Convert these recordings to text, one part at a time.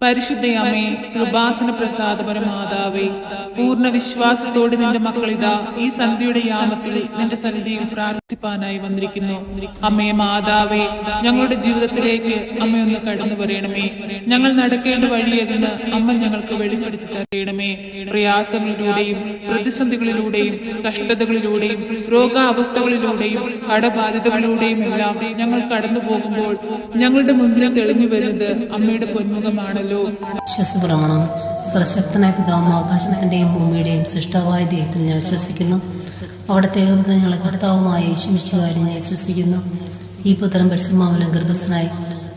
പരിശുദ്ധയമ്മേ കൃപാസന പ്രസാദപര മാതാവേ പൂർണ വിശ്വാസത്തോടെ നിന്റെ മക്കളിതാ ഈ സന്ധ്യയുടെ യാമത്തിൽ നിന്റെ സന്നിധിയിൽ പ്രാർത്ഥിപ്പാനായി വന്നിരിക്കുന്നു. അമ്മേ മാതാവേ ഞങ്ങളുടെ ജീവിതത്തിലേക്ക് അമ്മയൊന്ന് കടന്നു വരണമേ. ഞങ്ങൾ നടക്കേണ്ട വഴിയതെന്ന് അമ്മ ഞങ്ങൾക്ക് വെളിപ്പെടുത്തി തരയണമേ പ്രയാസങ്ങളിലൂടെയും പ്രതിസന്ധികളിലൂടെയും കഷ്ടതകളിലൂടെയും രോഗാവസ്ഥകളിലൂടെയും കടബാധിതകളിലൂടെയും എല്ലാം ഞങ്ങൾ കടന്നു പോകുമ്പോൾ ഞങ്ങളുടെ മുമ്പിൽ തെളിഞ്ഞു വരുന്നത് അമ്മയുടെ പൊന്മുഖമാണല്ലോ വിശ്വസപ്രമാണം. സർശക്തനായ പിതാവും ആകാശത്തിന്റെയും ഭൂമിയുടെയും സൃഷ്ടവായ ദൈവത്തിൽ ഞാൻ വിശ്വസിക്കുന്നു. അവിടത്തെ ഞങ്ങളുടെ കർത്താവുമായ യേശുമിശുകാരി ഞാൻ വിശ്വസിക്കുന്നു. ഈ പുത്രൻ പരിശുമാവലം ഗർഭസ്ഥനായി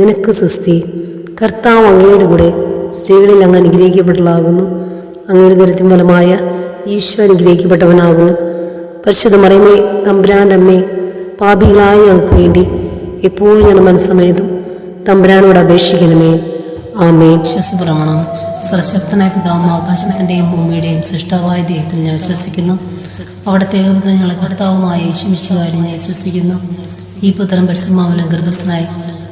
നിനക്ക് സുസ്തി കർത്താവ് അങ്ങയുടെ കൂടെ സ്ത്രീകളിൽ അങ്ങ് അനുഗ്രഹിക്കപ്പെട്ടതാകുന്നു അങ്ങയുടെ ദരിദ്രം ഫലമായ ഈശോ അനുഗ്രഹിക്കപ്പെട്ടവനാകുന്നു. പരിശുദ്ധ മറിയമേ തമ്പുരാന്റെ അമ്മേ പാപികളായ ഞങ്ങൾക്ക് വേണ്ടി എപ്പോഴും ഞാൻ മനസ്സമേതും തമ്പുരാനോട് അപേക്ഷിക്കണമേ. ആമേ വിശ്വസപ്രമാണം സർശക്തനായ പിതാവും ആകാശത്തിന്റെയും ഭൂമിയുടെയും സൃഷ്ടാവായ ദൈവത്തിൽ ഞാൻ വിശ്വസിക്കുന്നു. അവിടുത്തെ ഏകപുത്രൻ ഞങ്ങളുടെ കർത്താവുമായ യേശുമിശുകാരി ഞാൻ വിശ്വസിക്കുന്നു. ഈ പുത്രം പരിശുമാവലം ഗർഭസ്ഥനായി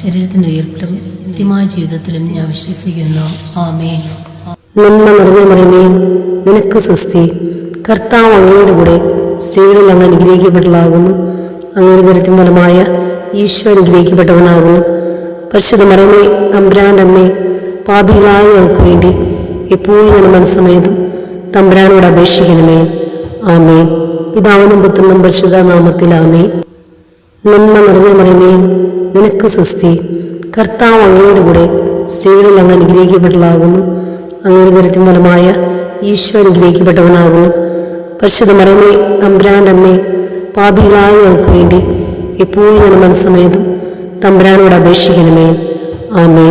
ശരീരത്തിന്റെ ഉയർപ്പിലും നിത്യമായ ജീവിതത്തിലും ഞാൻ വിശ്വസിക്കുന്നു. ആമേ നന്മ നിറഞ്ഞ മറിയമേ നിനക്ക് സുസ്തി കർത്താവ് അങ്ങയുടെ കൂടെ സ്ത്രീകളിൽ അങ്ങ് അനുഗ്രഹിക്കപ്പെട്ടതാകുന്നു അങ്ങയുടെ ദരിദ്രം ഫലമായ ഈശോ അനുഗ്രഹിക്കപ്പെട്ടവനാകുന്നു. പരിശുദ്ധ മറിയമേ തമ്പുരാന്റെ അമ്മേ പാപികളായ ഞങ്ങൾക്ക് വേണ്ടി എപ്പോഴും ഞാൻ മനസ്സമേതും തമ്പുരാനോട് അപേക്ഷിക്കണമേ. ആമേ പിതാവിനും പുത്രനും പരിശുദ്ധ നാമത്തിൽ ആമേ നന്മ നിറഞ്ഞ മറിയമേ നിനക്ക് സ്വസ്തി. കർത്താവ് അങ്ങയുടെ കൂടെ സ്ത്രീകളിൽ അങ്ങ് അനുഗ്രഹിക്കപ്പെട്ടതാകുന്നു അങ്ങയുടെ ദരിദ്രം ഫലമായ ഈശോ അനുഗ്രഹിക്കപ്പെട്ടവനാകുന്നു. പരിശുദ്ധ മറിയമേ തമ്പുരാന്റെ അമ്മേ പാപികളായ ഞങ്ങൾക്ക് വേണ്ടി എപ്പോഴും ഞാൻ മനസ്സമേതും തമ്പുരാനോട് അപേക്ഷിക്കണമേ. ആമേ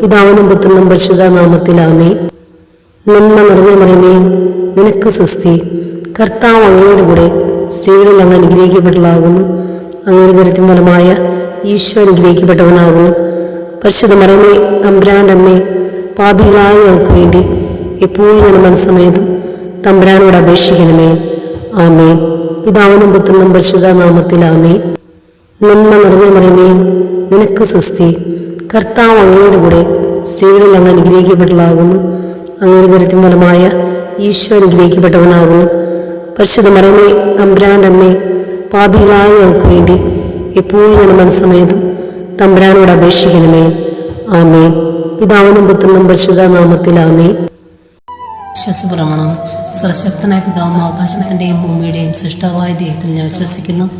പിതാവിനും പുത്രനും പരിശുദ്ധ നാമത്തിൽ ആമേ നന്മ നിറഞ്ഞ മറമേ നിനക്ക് സ്വസ്തി. കർത്താവ് അങ്ങയുടെ കൂടെ സ്ത്രീകളിൽ അങ്ങ് അനുഗ്രഹിക്കപ്പെട്ടതാകുന്നു അങ്ങയുടെ ദരിദ്രം ഫലമായ ഈശോ അനുഗ്രഹിക്കപ്പെട്ടവനാകുന്നു പരിശുദ്ധ മറമേ തമ്പുരാന്റെ അമ്മേ പാപികളായ ഞങ്ങൾക്ക് വേണ്ടി എപ്പോഴും ഞാൻ മനസ്സമേതും തമ്പുരാനോട് അപേക്ഷിക്കണമേ. ആമേ പിതാവിനും പുത്രനും പരിശുദ്ധ നാമത്തിൽ ആമേ നന്മ നിറഞ്ഞ മറിമേ നിനക്ക് സുസ്തി കർത്താവ് അങ്ങയുടെ കൂടെ സ്ത്രീകളിൽ അങ്ങ് അനുഗ്രഹിക്കപ്പെട്ടതാകുന്നു അങ്ങയുടെ ദരിദ്രം ഫലമായ ഈശോ അനുഗ്രഹിക്കപ്പെട്ടവനാകുന്നു. പരിശുദ്ധ മറമേ തമ്പുരാന്റെ അമ്മേ പാപികളായ വേണ്ടി എപ്പോഴും ഞാൻ മനസ്സമേതും. തമ്പുരാനോട് അപേക്ഷിക്കണമേ. ആമേ പിതാവിനും പുത്രനും പരിശുദ്ധ നാമത്തിൽ ആമേ വിശ്വസപ്രമാണം. സർശക്തനായ പിതാവും ആകാശത്തിന്റെയും ഭൂമിയുടെയും സൃഷ്ടവായ ദൈവത്തിൽ ഞാൻ വിശ്വസിക്കുന്നു.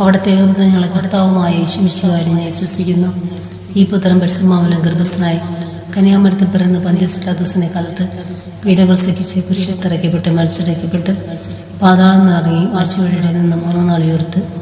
അവിടുത്തെ ഏകപുത്രൻ ഞങ്ങളെ കർത്താവുമായ യേശുമിശുവായി ഞാൻ വിശ്വസിക്കുന്നു. ഈ പുത്രൻ പരിശുമാവലം ഗർഭസ്ഥനായി കന്യാമരത്തിൽ പിറന്ന് പന്ത്യസ്ലാദൂസിനെ കാലത്ത് പീഡകൾ സഹിച്ച് കുരിശത്തിറക്കപ്പെട്ട് മരിച്ചിറക്കപ്പെട്ട് പാതാളം നിറങ്ങി ആഴ്ചവഴിയുടെ നിന്ന് മൂന്ന് നാൾ ഉയർത്ത്